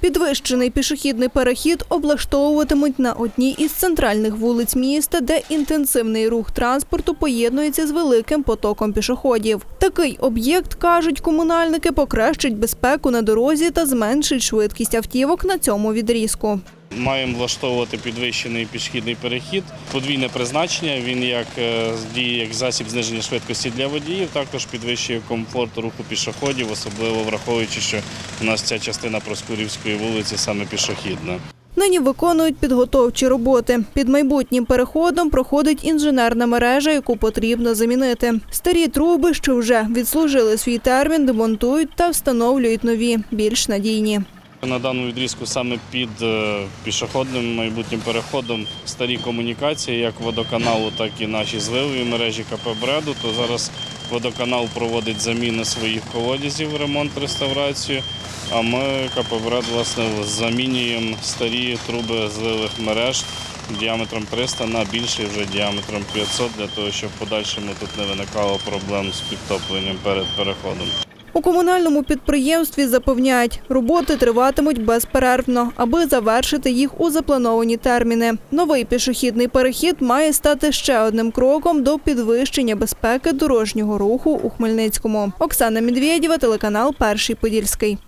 Підвищений пішохідний перехід облаштовуватимуть на одній із центральних вулиць міста, де інтенсивний рух транспорту поєднується з великим потоком пішоходів. Такий об'єкт, кажуть комунальники, покращить безпеку на дорозі та зменшить швидкість автівок на цьому відрізку. Маємо влаштовувати підвищений пішохідний перехід. Подвійне призначення. Він як е, діє як засіб зниження швидкості для водіїв, також підвищує комфорт руху пішоходів, особливо враховуючи, що у нас ця частина Проскурівської вулиці саме пішохідна. Нині виконують підготовчі роботи. Під майбутнім переходом проходить інженерна мережа, яку потрібно замінити. Старі труби, що вже відслужили свій термін, демонтують та встановлюють нові, більш надійні. На даному відрізку саме під е, пішохідним майбутнім переходом старі комунікації, як водоканалу, так і наші зливові мережі КП «Бреду», то зараз водоканал проводить заміну своїх колодязів, ремонт, реставрацію. А ми КП «Бред» власне замінюємо старі труби зливих мереж діаметром 300 на більший вже діаметром 500, для того, щоб в подальшому тут не виникало проблем з підтопленням перед переходом. У комунальному підприємстві запевняють, роботи триватимуть безперервно, аби завершити їх у заплановані терміни. Новий пішохідний перехід має стати ще одним кроком до підвищення безпеки дорожнього руху у Хмельницькому. Оксана Медведєва, телеканал Перший Подільський.